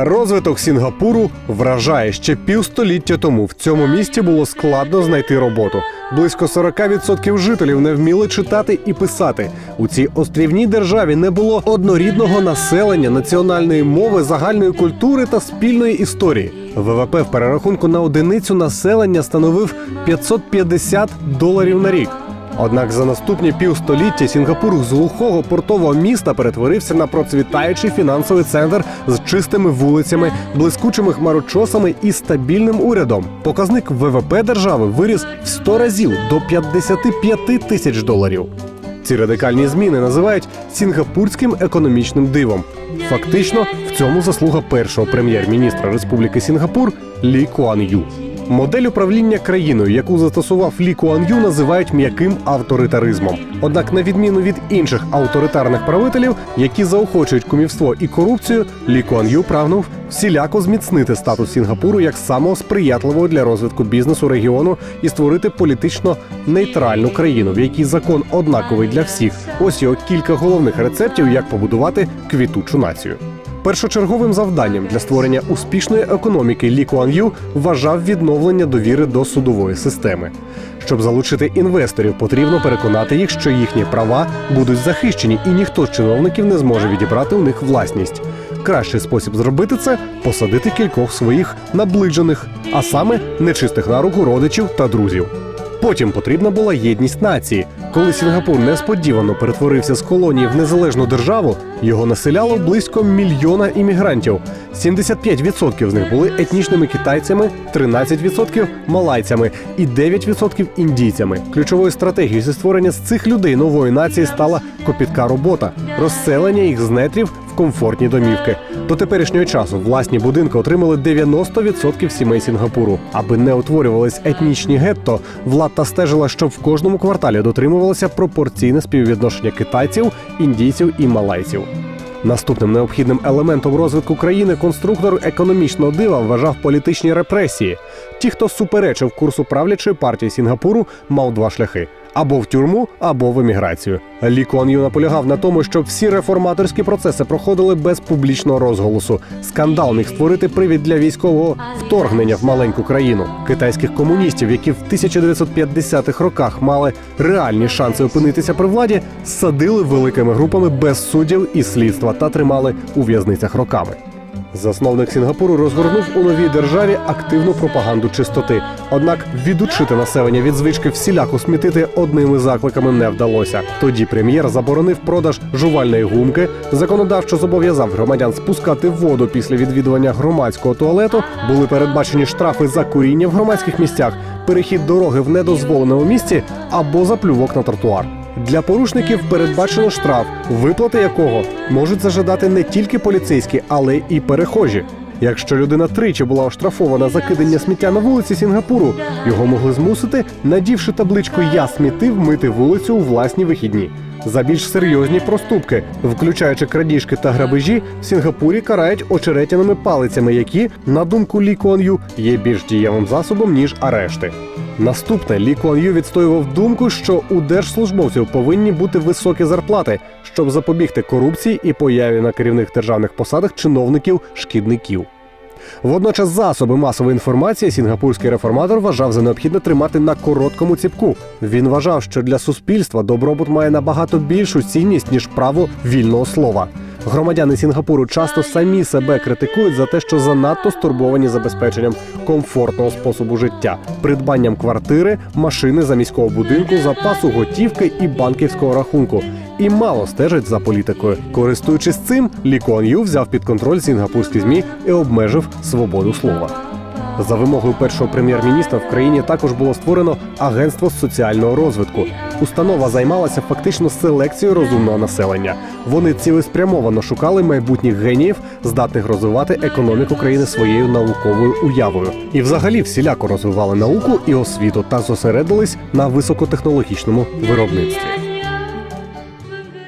Розвиток Сінгапуру вражає ще півстоліття тому. В цьому місті було складно знайти роботу. Близько 40% жителів не вміли читати і писати. У цій острівній державі не було однорідного населення, національної мови, загальної культури та спільної історії. ВВП в перерахунку на одиницю населення становив 550 доларів на рік. Однак за наступні півстоліття Сінгапур з глухого портового міста перетворився на процвітаючий фінансовий центр з чистими вулицями, блискучими хмарочосами і стабільним урядом. Показник ВВП держави виріс в 100 разів до 55 тисяч доларів. Ці радикальні зміни називають сінгапурським економічним дивом. Фактично, в цьому заслуга першого прем'єр-міністра Республіки Сінгапур Лі Куан Ю. Модель управління країною, яку застосував Лі Куан Ю, називають м'яким авторитаризмом. Однак, на відміну від інших авторитарних правителів, які заохочують кумівство і корупцію, Лі Куан Ю прагнув всіляко зміцнити статус Сінгапуру як самого сприятливого для розвитку бізнесу регіону і створити політично нейтральну країну, в якій закон однаковий для всіх. Ось його кілька головних рецептів, як побудувати квітучу націю. Першочерговим завданням для створення успішної економіки Лі Куан Ю вважав відновлення довіри до судової системи. Щоб залучити інвесторів, потрібно переконати їх, що їхні права будуть захищені, і ніхто з чиновників не зможе відібрати у них власність. Кращий спосіб зробити це посадити кількох своїх наближених, а саме нечистих на руку родичів та друзів. Потім потрібна була єдність нації. Коли Сінгапур несподівано перетворився з колонії в незалежну державу, його населяло близько мільйона іммігрантів. 75% з них були етнічними китайцями, 13% малайцями і 9% індійцями. Ключовою стратегією зі створення з цих людей нової нації стала копітка робота, розселення їх з нетрів комфортні домівки. До теперішнього часу власні будинки отримали 90% сімей Сінгапуру. Аби не утворювались етнічні гетто, влада стежила, щоб в кожному кварталі дотримувалося пропорційне співвідношення китайців, індійців і малайців. Наступним необхідним елементом розвитку країни конструктор економічного дива вважав політичні репресії. Ті, хто суперечив курсу правлячої партії Сінгапуру, мав два шляхи: або в тюрму, або в еміграцію. Лі наполягав на тому, щоб всі реформаторські процеси проходили без публічного розголосу. Скандал міг створити привід для військового вторгнення в маленьку країну. Китайських комуністів, які в 1950-х роках мали реальні шанси опинитися при владі, садили великими групами без суддів і слідства та тримали у в'язницях роками. Засновник Сінгапуру розгорнув у новій державі активну пропаганду чистоти. Однак відучити населення від звички всіляко смітити одними закликами не вдалося. Тоді прем'єр заборонив продаж жувальної гумки, законодавчо зобов'язав громадян спускати воду після відвідування громадського туалету. Були передбачені штрафи за куріння в громадських місцях, перехід дороги в недозволеному місці або заплювок на тротуар. Для порушників передбачено штраф, виплати якого можуть зажадати не тільки поліцейські, але і перехожі. Якщо людина тричі була оштрафована за кидання сміття на вулиці Сінгапуру, його могли змусити, надівши табличку Я смітив мити вулицю у власні вихідні. За більш серйозні проступки, включаючи крадіжки та грабежі, в Сінгапурі карають очеретяними палицями, які, на думку Лі Куан Ю, є більш дієвим засобом ніж арешти. Наступне Лі Куан Ю відстоював думку, що у держслужбовців повинні бути високі зарплати, щоб запобігти корупції і появі на керівних державних посадах чиновників-шкідників. Водночас засоби масової інформації сінгапурський реформатор вважав за необхідне тримати на короткому ціпку. Він вважав, що для суспільства добробут має набагато більшу цінність ніж право вільного слова. Громадяни Сінгапуру часто самі себе критикують за те, що занадто стурбовані забезпеченням комфортного способу життя, придбанням квартири, машини за міського будинку, запасу готівки і банківського рахунку. І мало стежать за політикою. Користуючись цим, Лі Ю взяв під контроль сінгапурські змі і обмежив свободу слова. За вимогою першого прем'єр-міністра в країні також було створено агентство соціального розвитку. Установа займалася фактично селекцією розумного населення. Вони цілеспрямовано шукали майбутніх геніїв, здатних розвивати економіку країни своєю науковою уявою. І взагалі всіляко розвивали науку і освіту та зосередились на високотехнологічному виробництві.